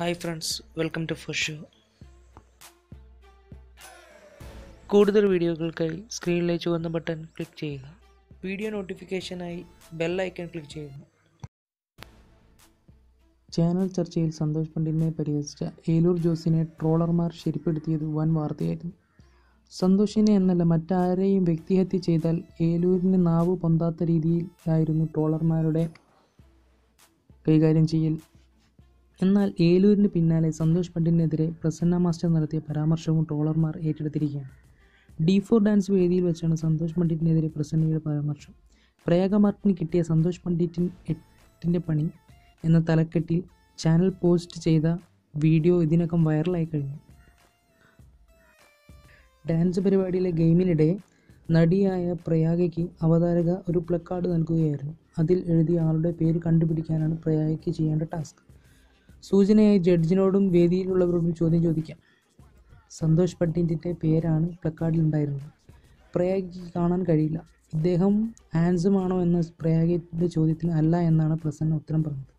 Hi friends welcome to first show കൂടുതൽ വീഡിയോകൾക്കായി സ്ക്രീനിലെ ചുവന്ന ബട്ടൺ ക്ലിക്ക് ചെയ്യുക. വീഡിയോ നോട്ടിഫിക്കേഷനായി ബെൽ ഐക്കൺ ക്ലിക്ക് ചെയ്യുക. ചാനൽ ചർച്ചയിൽ സന്തോഷ് പണ്ഡിറ്റിനെ പരിഹസിച്ച ഏലൂർ ജോസിനെ ട്രോളർമാർ ശരിപ്പെടുത്തിയത് വൻ വാർത്തയായിരുന്നു. സന്തോഷിനെ എന്നല്ല മറ്റാരെയും വ്യക്തിഹത്യ ചെയ്താൽ ഏലൂരിന് നാവ് പൊന്താത്ത രീതിയിലായിരുന്നു ട്രോളർമാരുടെ കൈകാര്യം ചെയ്യൽ. എന്നാൽ ഏലൂരിന് പിന്നാലെ സന്തോഷ് പണ്ഡിറ്റിനെതിരെ പ്രസന്ന മാസ്റ്റർ നടത്തിയ പരാമർശവും ട്രോളർമാർ ഏറ്റെടുത്തിരിക്കുകയാണ്. ഡി ഫോർ ഡാൻസ് വേദിയിൽ വെച്ചാണ് സന്തോഷ് പണ്ഡിറ്റിനെതിരെ പ്രസന്നയുടെ പരാമർശം. പ്രയാഗ മാർട്ടിന് കിട്ടിയ സന്തോഷ് പണ്ഡിറ്റിൻ എട്ടിന്റെ പണി എന്ന തലക്കെട്ടിൽ ചാനൽ പോസ്റ്റ് ചെയ്ത വീഡിയോ ഇതിനകം വൈറലായി കഴിഞ്ഞു. ഡാൻസ് പരിപാടിയിലെ ഗെയിമിനിടെ നടിയായ പ്രയാഗയ്ക്ക് അവതാരക ഒരു പ്ലക്കാർഡ് നൽകുകയായിരുന്നു. അതിൽ എഴുതിയ ആളുടെ പേര് കണ്ടുപിടിക്കാനാണ് പ്രയാഗയ്ക്ക് ചെയ്യേണ്ട ടാസ്ക്. സൂചനയായി ജഡ്ജിനോടും വേദിയിലുള്ളവരോടും ചോദ്യം ചോദിക്കാം. സന്തോഷ് പണ്ഡിറ്റിന്റെ പേരാണ് പ്ലക്കാർഡിൽ ഉണ്ടായിരുന്നത്. പ്രയാഗിക്ക് കാണാൻ കഴിയില്ല. ഇദ്ദേഹം ഹാൻസുമാണോ എന്ന പ്രയാഗിന്റെ ചോദ്യത്തിന് അല്ല എന്നാണ് പ്രസന്ന ഉത്തരം പറഞ്ഞത്.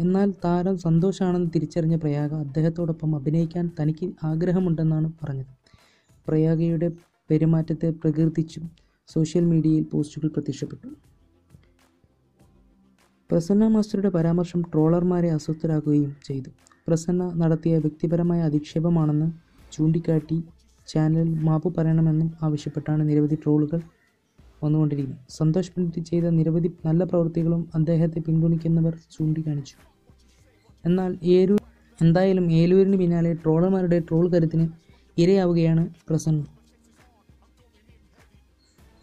എന്നാൽ താരം സന്തോഷാണെന്ന് തിരിച്ചറിഞ്ഞ പ്രയാഗ അദ്ദേഹത്തോടൊപ്പം അഭിനയിക്കാൻ തനിക്ക് ആഗ്രഹമുണ്ടെന്നാണ് പറഞ്ഞത്. പ്രയാഗയുടെ പെരുമാറ്റത്തെ പ്രകീർത്തിച്ചും സോഷ്യൽ മീഡിയയിൽ പോസ്റ്റുകൾ പ്രത്യക്ഷപ്പെട്ടു. പ്രസന്ന മാസ്റ്ററുടെ പരാമർശം ട്രോളർമാരെ അസ്വസ്ഥരാക്കുകയും ചെയ്തു. പ്രസന്ന നടത്തിയ വ്യക്തിപരമായ അധിക്ഷേപമാണെന്ന് ചൂണ്ടിക്കാട്ടി ചാനൽ മാപ്പ് പറയണമെന്നും ആവശ്യപ്പെട്ടാണ് നിരവധി ട്രോളുകൾ വന്നുകൊണ്ടിരിക്കുന്നത്. സന്തോഷ് പണ്ഡിറ്റ് ചെയ്ത നിരവധി നല്ല പ്രവൃത്തികളും അദ്ദേഹത്തെ പിന്തുണയ്ക്കുന്നവർ ചൂണ്ടിക്കാണിച്ചു. എന്നാൽ ഏലൂർ എന്തായാലും ഏലൂരിന് പിന്നാലെ ട്രോളർമാരുടെ ട്രോൾ കരുത്തിന് ഇരയാവുകയാണ് പ്രസന്ന.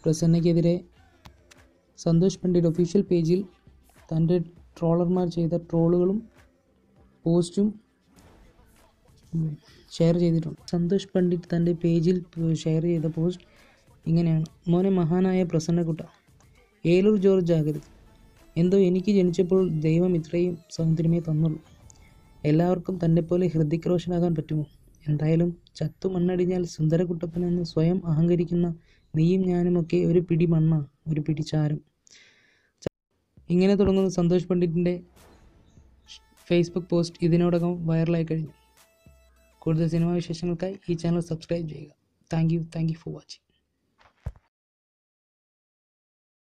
പ്രസന്നയ്ക്കെതിരെ സന്തോഷ് പണ്ഡിറ്റ് ഒഫീഷ്യൽ പേജിൽ തന്റെ ട്രോളർമാർ ചെയ്ത ട്രോളുകളും പോസ്റ്റും ഷെയർ ചെയ്തിട്ടുണ്ട്. സന്തോഷ് പണ്ഡിറ്റ് തന്റെ പേജിൽ ഷെയർ ചെയ്ത പോസ്റ്റ് ഇങ്ങനെയാണ്. മോനെ മഹാനായ പ്രസന്നകുട്ട ഏലൂർ ജോർജ് ആകരുത് എന്തോ എനിക്ക് ജനിച്ചപ്പോൾ ദൈവം ഇത്രയും സൗന്ദര്യമേ തന്നുള്ളൂ. എല്ലാവർക്കും തന്നെ പോലെ ഹൃദിക് റോഷനാകാൻ പറ്റുമോ? എന്തായാലും ചത്തു മണ്ണടിഞ്ഞാൽ സുന്ദരകുട്ടപ്പനെന്ന് സ്വയം അഹങ്കരിക്കുന്ന നീയും ഞാനുമൊക്കെ ഒരു പിടി മണ്ണ ഒരു പിടി ചാരം ഇങ്ങനെ തുടങ്ങുന്ന സന്തോഷ് പണ്ഡിറ്റിന്റെ ഫേസ്ബുക്ക് പോസ്റ്റ് ഇതിനോടകം വൈറലായി കഴിഞ്ഞു. കൂടുതൽ സിനിമാ വിശേഷങ്ങൾക്കായി ഈ ചാനൽ സബ്സ്ക്രൈബ് ചെയ്യുക. Thank you thank you for watching